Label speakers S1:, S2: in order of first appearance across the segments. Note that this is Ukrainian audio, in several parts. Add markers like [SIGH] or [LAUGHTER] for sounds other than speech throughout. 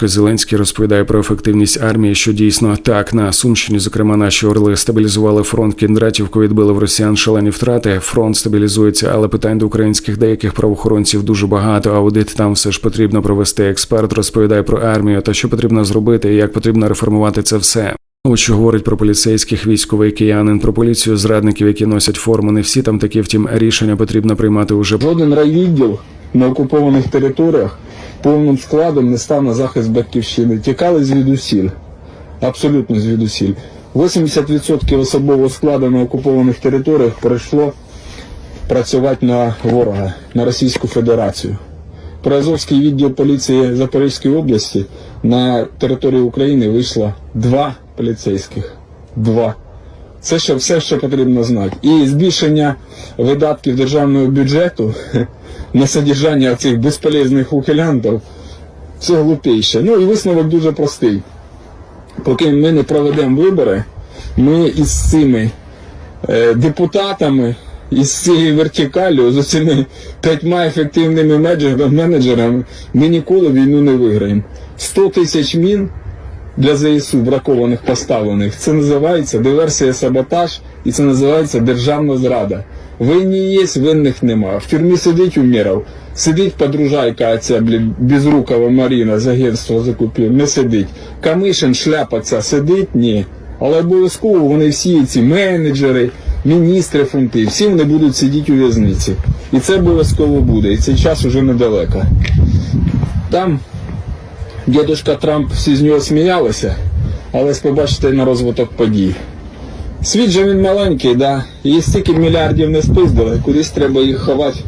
S1: Поки Зеленський розповідає про ефективність армії, що дійсно так на Сумщині, зокрема, наші орли стабілізували фронт Кіндратівку, відбили в росіян шалені втрати. Фронт стабілізується, але питань до українських деяких правоохоронців дуже багато. Аудит там все ж потрібно провести. Експерт розповідає про армію та що потрібно зробити, і як потрібно реформувати це все. От що говорить про поліцейських, військовий киянин, про поліцію зрадників, які носять форму. Не всі там такі, втім, рішення потрібно приймати уже
S2: Жоден райвідділ на окупованих територіях повним складом не став на захист батьківщини. Тікали звідусіль. Абсолютно звідусіль. 80% особового складу на окупованих територіях перейшло працювати на ворога, на Російську Федерацію. Приазовський відділ поліції Запорізької області на території України вийшло два поліцейських. Два. Це ще все, що потрібно знати. І збільшення видатків державного бюджету [LAUGHS] на содержання цих безполезних ухилянтів це глупіше. Ну і висновок дуже простий. Поки ми не проведемо вибори, ми із цими е, депутатами, із цією вертикалю, з цими п'ятьма ефективними менеджерами, ми ніколи війну не виграємо. 100 тисяч мін для ЗСУ бракованих поставлених. Це називається диверсія саботаж і це називається державна зрада. Винні є, винних нема. В тюрмі сидить Уміров, сидить подружайка ця безрукова Маріна з агентства закупів, не сидить. Камишин, шляпа ця сидить? Ні. Але обов'язково вони всі ці менеджери, міністри фунти, всі вони будуть сидіти у в'язниці. І це обов'язково буде. І цей час уже недалеко. Там дідушка Трамп всі з нього сміялися, але побачите на розвиток подій. Світ же він маленький, да? І стільки мільярдів не спиздили, кудись треба їх ховати.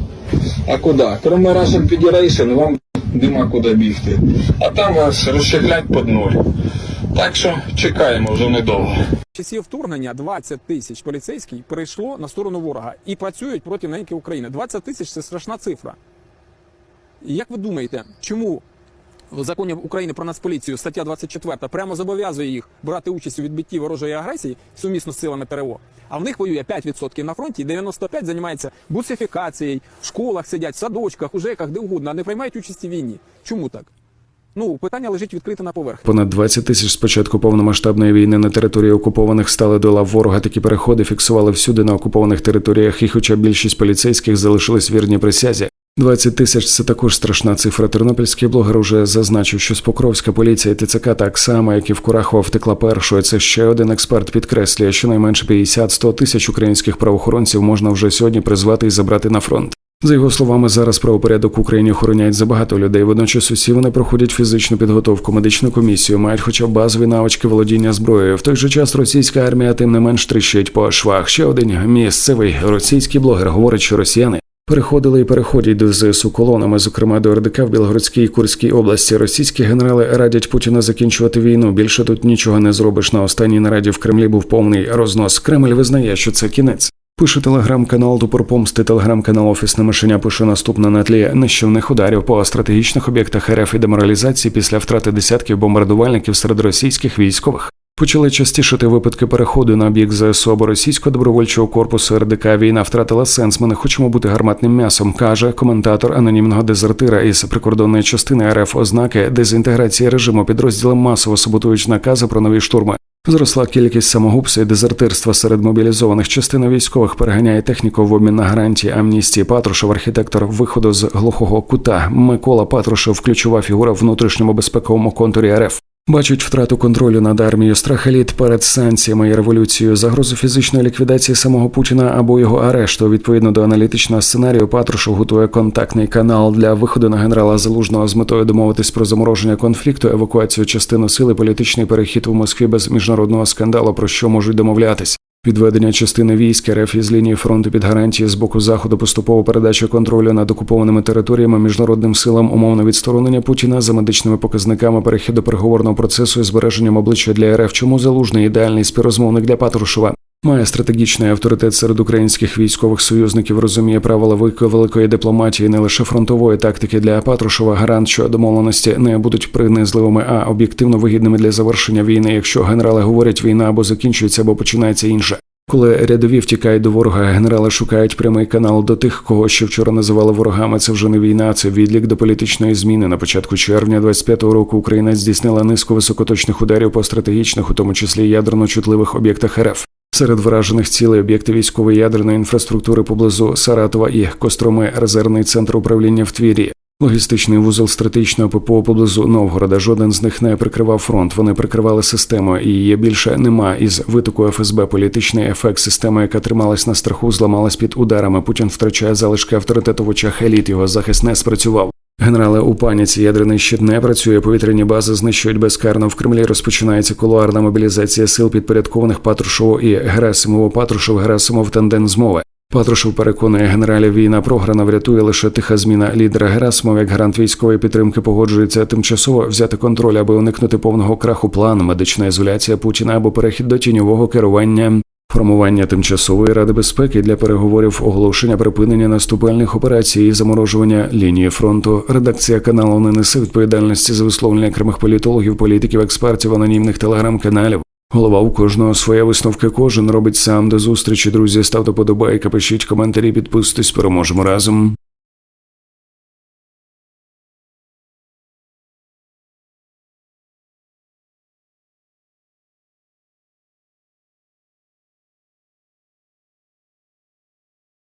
S2: А куди? Кроме Russian Federation, вам нема куди бігти. А там вас розщеплять під ноль. Так що чекаємо вже недовго.
S3: часів вторгнення 20 тисяч поліцейських перейшло на сторону ворога і працюють проти неньки України. 20 тисяч це страшна цифра. Як ви думаєте, чому в законі України про нацполіцію стаття 24 прямо зобов'язує їх брати участь у відбитті ворожої агресії сумісно з силами ТРО, а в них воює 5% на фронті, і 95% займається буцифікацією, в школах сидять, в садочках, у ЖЕКах, де угодно, а не приймають участь у війні. Чому так? Ну, питання лежить відкрите на поверхні.
S1: Понад 20 тисяч з початку повномасштабної війни на території окупованих стали до лав ворога. Такі переходи фіксували всюди на окупованих територіях. І хоча більшість поліцейських залишились вірні присязі. 20 тисяч це також страшна цифра. Тернопільський блогер уже зазначив, що з Покровська поліція ТЦК так само, як і в Курахова втекла першою. Це ще один експерт підкреслює, що найменше 50-100 тисяч українських правоохоронців можна вже сьогодні призвати і забрати на фронт. За його словами, зараз правопорядок в Україні охороняють забагато людей. Водночас усі вони проходять фізичну підготовку, медичну комісію, мають хоча б базові навички володіння зброєю. В той же час російська армія тим не менш тріщить по швах. Ще один місцевий російський блогер говорить, що росіяни. Переходили і переходять до ЗСУ колонами, зокрема до РДК в Білгородській і Курській області. Російські генерали радять Путіна закінчувати війну. Більше тут нічого не зробиш. На останній нараді в Кремлі був повний рознос. Кремль визнає, що це кінець. Пише телеграм-канал Тупор Помсти, телеграм-канал Офісне мишеня пише наступне на тлі нищівних ударів по стратегічних об'єктах РФ і деморалізації після втрати десятків бомбардувальників серед російських військових. Почали частішати випадки переходу на об'єкт ЗСУ або російського добровольчого корпусу РДК. Війна втратила сенс. Ми не хочемо бути гарматним м'ясом, каже коментатор анонімного дезертира із прикордонної частини РФ. Ознаки дезінтеграції режиму підрозділом масово саботують накази про нові штурми. Зросла кількість самогубства і дезертирства серед мобілізованих. Частина військових переганяє техніку в обмін на гарантії амністії. Патрушев, архітектор виходу з глухого кута. Микола Патрушев, ключова фігура внутрішньому безпековому контурі РФ. Бачить втрату контролю над армією, страхаліт перед санкціями і революцією, загрозу фізичної ліквідації самого Путіна або його арешту. Відповідно до аналітичного сценарію, Патрушев готує контактний канал для виходу на генерала Залужного з метою домовитись про замороження конфлікту, евакуацію частину сили, політичний перехід у Москві без міжнародного скандалу, про що можуть домовлятись. Відведення частини військ РФ із лінії фронту під гарантії з боку заходу поступово передача контролю над окупованими територіями міжнародним силам, умовне відсторонення Путіна за медичними показниками, перехід до переговорного процесу і збереженням обличчя для РФ. Чому залужний ідеальний співрозмовник для Патрушева? Має стратегічний авторитет серед українських військових союзників, розуміє правила великої дипломатії, не лише фронтової тактики для Патрушева. Гарант, що домовленості не будуть принизливими, а об'єктивно вигідними для завершення війни. Якщо генерали говорять, війна або закінчується, або починається інша. Коли рядові втікають до ворога, генерали шукають прямий канал до тих, кого ще вчора називали ворогами. Це вже не війна, це відлік до політичної зміни. На початку червня 25-го року Україна здійснила низку високоточних ударів по стратегічних, у тому числі ядерно чутливих об'єктах РФ. Серед вражених цілей об'єкти військової ядерної інфраструктури поблизу Саратова і Костроми, резервний центр управління в Твірі. Логістичний вузол стратегічного ППО поблизу Новгорода. Жоден з них не прикривав фронт. Вони прикривали систему, і її більше нема. Із витоку ФСБ політичний ефект системи, яка трималась на страху, зламалась під ударами. Путін втрачає залишки авторитету в очах еліт. Його захист не спрацював. Генерали у паніці ядерний щит не працює. Повітряні бази знищують безкарно. В Кремлі розпочинається кулуарна мобілізація сил підпорядкованих Патрушеву і Герасимову. Патрушев Герасимов тандем змови. Патрушев переконує генералів, війна програна врятує лише тиха зміна лідера Герасимов, як гарант військової підтримки погоджується тимчасово взяти контроль, аби уникнути повного краху плану, медична ізоляція Путіна або перехід до тіньового керування. Формування тимчасової ради безпеки для переговорів, оголошення припинення наступальних операцій і заморожування лінії фронту. Редакція каналу не несе відповідальності за висловлення окремих політологів, політиків, експертів, анонімних телеграм-каналів. Голова у кожного своє висновки кожен робить сам. До зустрічі, друзі. Ставте подобайки, пишіть коментарі, підписуйтесь, переможемо разом.